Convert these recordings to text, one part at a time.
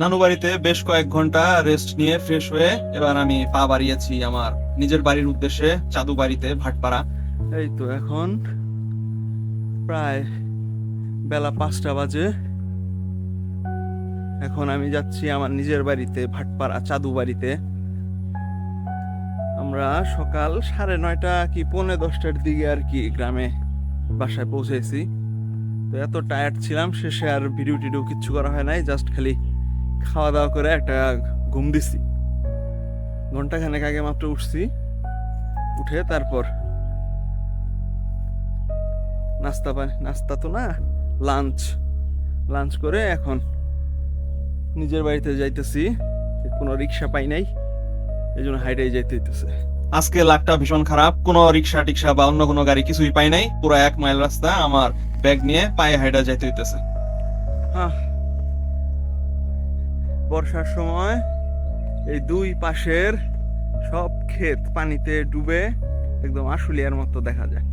নানু বাড়িতে বেশ কয়েক ঘণ্টা রেস্ট নিয়ে ফ্রেশ হয়ে এবার আমি পা বাড়িয়েছি আমার নিজের বাড়ির উদ্দেশ্যে চাদু বাড়িতে ভাটপাড়া। এই তো এখন প্রায় বেলা পাঁচটা বাজে। এখন আমি যাচ্ছি আমার নিজের বাড়িতে ভাটপাড়া চাদু বাড়িতে। আমরা সকাল সাড়ে নয়টা কি পৌনে দশটার দিকে আর কি গ্রামে বাসায় পৌঁছেছি। তো এত টায়ার্ড ছিলাম, শেষে আর ভিডিও টিডিও কিচ্ছু করা হয় নাই জাস্ট খালি খাওয়া দাওয়া করে একটা ঘুম দিছি। ঘন্টাখানেক আগে মাত্র উঠছি। উঠে তারপর নাস্তা পানি নাস্তা তো না লাঞ্চ লাঞ্চ করে এখন নিজের বাড়িতে যাইতেছি। কোনো রিক্সা পাই নাই এই জন্য হাইটাই যাইতে হইতেছে। আজকে লাকটা ভীষণ খারাপ কোনো রিক্সা টিক্সা বা অন্য কোনো গাড়ি কিছুই পাই নাই। পুরো এক মাইল রাস্তা আমার ব্যাগ নিয়ে পায়ে হাইটা যাইতে হইতেছে। হ্যাঁ বর্ষার সময় এই দুই পাশের সব ক্ষেত পানিতে ডুবে একদম আশুলিয়ার মতো দেখা যায়।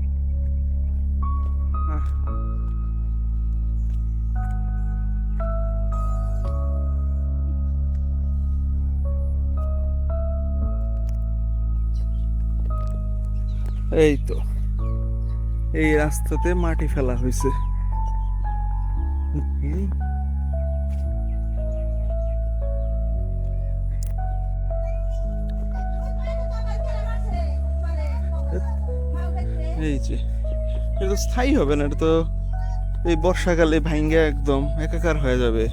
এই তো, এই রাস্তাতে মাটি ফেলা হয়েছে। এই যে এটা তো স্থায়ী হবে না এটা তো এই বর্ষাকালে ভাঙ্গে একদম একাকার হয়ে যাবে।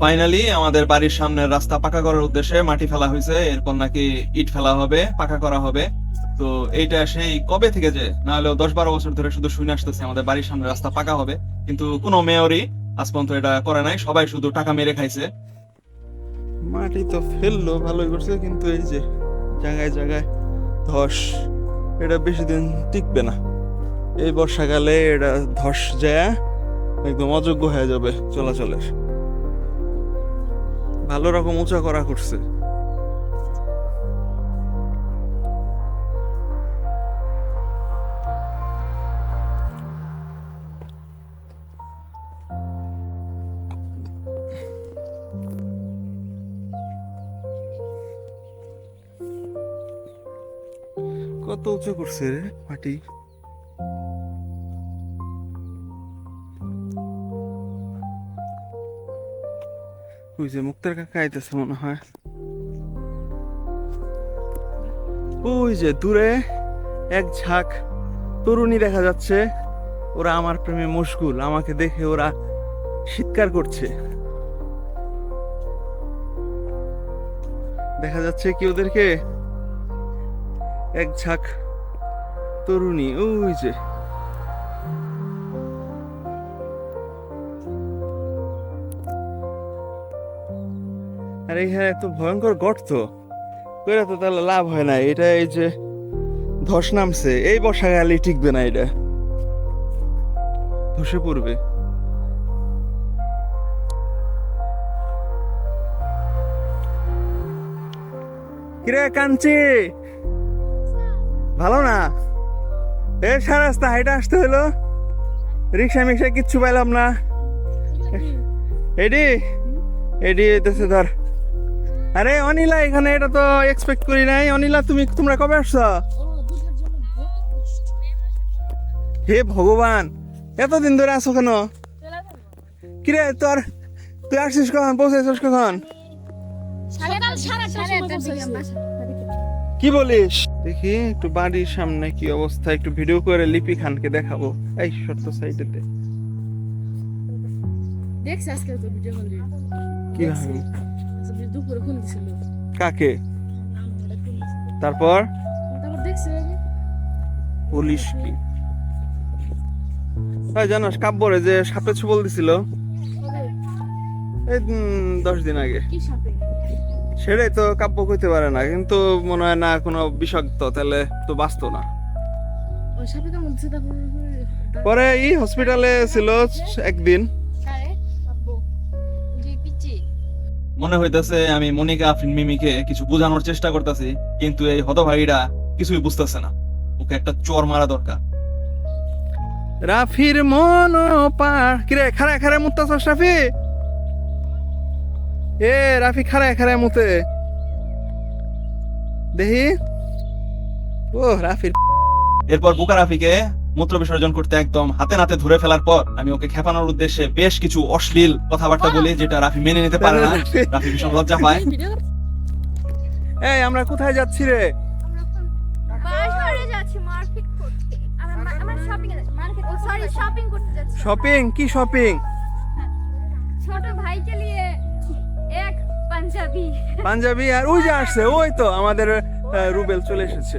ফাইনালি আমাদের বাড়ির সামনের রাস্তা পাকা করার উদ্দেশ্যে মাটি ফেলা হয়েছে এরপর নাকি ইট ফেলা হবে পাকা করা হবে। তো এইটা সেই কবে থেকে যে না হলেও দশ বারো বছর ধরে শুধু শুনে আসতেছে আমাদের বাড়ির সামনে রাস্তা পাকা হবে। কিন্তু কোনো মেয়রই আজ পর্যন্ত এটা করে নাই সবাই শুধু টাকা মেরে খাইছে। মাটি তো ফেলল ভালোই করছে কিন্তু এই যে জায়গায় জায়গায় ধস এটা বেশি দিন টিকবে না। এই বর্ষাকালে এটা ধস যায়, একদম অযোগ্য হয়ে যাবে চলাচলের। ভালো রকম উঁচা করা করছে। কত উঁচু করছে রে মাটি? ওই যে মুক্তার কাকা আইতেছে মনে হয়। ওই যে দূরে এক ঝাঁক তরুণী দেখা যাচ্ছে। ওরা আমার প্রেমে মশগুল, আমাকে দেখে ওরা চিৎকার করছে। দেখা যাচ্ছে কি ওদেরকে? এক ঝাঁক তরুণী, ওই যে। আর এখানে এত ভয়ঙ্কর গর্ত। কইরা তো তাহলে লাভ হয় না এটা এই যে ধস নামছে, এই বর্ষাকালে টিকবে না এটা। ধসে পড়বে। কিরে, কাঞ্চি? ভালো না? এ, সারা রাস্তা হাইটা আসতে হলো রিক্সা মিক্সা কিচ্ছু পাইলাম না। এডি এডি হইতেছে, ধর। আরে অনিলা এখানে এটা তো এক্সপেক্ট করি নাই। অনিলা তুমি তোমরা কবে আসছো? হে ভগবান এতদিন ধরে আসো কেন? কিরে তোর তুই আসছিস কখন? পৌঁছেছিস কখন? কি বলিস? দেখি একটু বাড়ির সামনে কি অবস্থা একটু ভিডিও করে লিপি খানকে দেখাবো। এই শর্ত সাইডেতে দেখছি আজকে তো ভিডিও কি দুপুরে ফোন দিছিল। কাকে? তারপর? পুলিশ কি? ভাই জানাস কাব্যরে যে সাপে ছবল দিছিল? এই দশ দিন আগে। সেটাই তো কাব্য কইতে পারে না কিন্তু মনে হয় না কোনো বিষাক্ত তাহলে তো বাঁচতো না। পরে এই হসপিটালে ছিল একদিন। মনে হইতেছে আমি মনিকা আফরিন মিমিকে কিছু বোঝানোর চেষ্টা করতেছি কিন্তু এই হতভাগীরা কিছুই বুঝতেছে না। ওকে একটা চর মারা দরকার। রাফির মন পার কিরে খারা খারা মুত্তাছস রাফি? এ রাফি খারায় খারায় মুতে। দেখি। ও রাফির এরপর বুকা রাফিকে মূত্র বিসর্জন করতে একদম হাতে নাতে ধরে ফেলার পর আমি ওকে খেপানোর উদ্দেশ্যে বেশ কিছু অশ্লীল কথাবার্তা বলি যেটা রাফি মেনে নিতে পারে না। রাফি ভীষণ লজ্জা পায়। এই আমরা কোথায় যাচ্ছি রে? বাজারে যাচ্ছি মার্কেট করতে। আমরা আমরা শপিং এ যাচ্ছি। মার্কেট ও সরি শপিং করতে যাচ্ছি। শপিং কি শপিং ছোট ভাইকে নিয়ে এক পাঞ্জাবি। পাঞ্জাবি আর ওই যে আসছে ওই তো আমাদের আহ, রুবেল চলে এসেছে।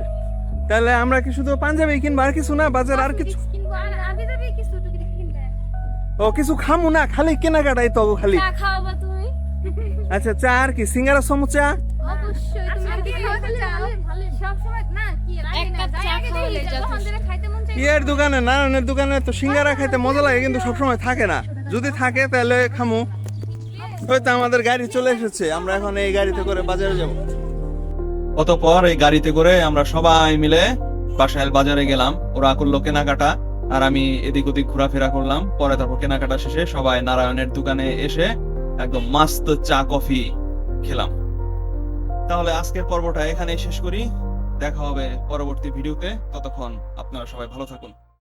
তাহলে আমরা কি শুধু পাঞ্জাবি কিনবো আর কিছু না? বাজার আর কিছু? ও কিছু খামু না খালি কেনাকাটাই তো খালি। আচ্ছা চা আর কি? সিঙ্গারা সমুচা অবশ্যই তুমি আর কি খাওয়াতে চাও সব সময় না কি এক কাপ চা খাওয়ালে যখন যথেষ্ট। যেটা খাইতে মন চাই ইয়ের দোকানে নারায়ণের দোকানে তো সিঙ্গারা খাইতে মজা লাগে কিন্তু সবসময় থাকে না। যদি থাকে তাহলে খামু। হয়তো আমাদের গাড়ি চলে এসেছে আমরা এখন এই গাড়িতে করে বাজারে যাব। অতপর এই গাড়িতে করে আমরা সবাই মিলে বাসাইল বাজারে গেলাম। ওরা করল কেনাকাটা, আর আমি এদিক ওদিক ঘোরাফেরা করলাম। পরে তারপর কেনাকাটা শেষে সবাই নারায়ণের দোকানে এসে একদম মাস্ত চা, কফি খেলাম। তাহলে আজকের পর্বটা এখানেই শেষ করি। দেখা হবে পরবর্তী ভিডিওতে। ততক্ষণ আপনারা সবাই ভালো থাকুন।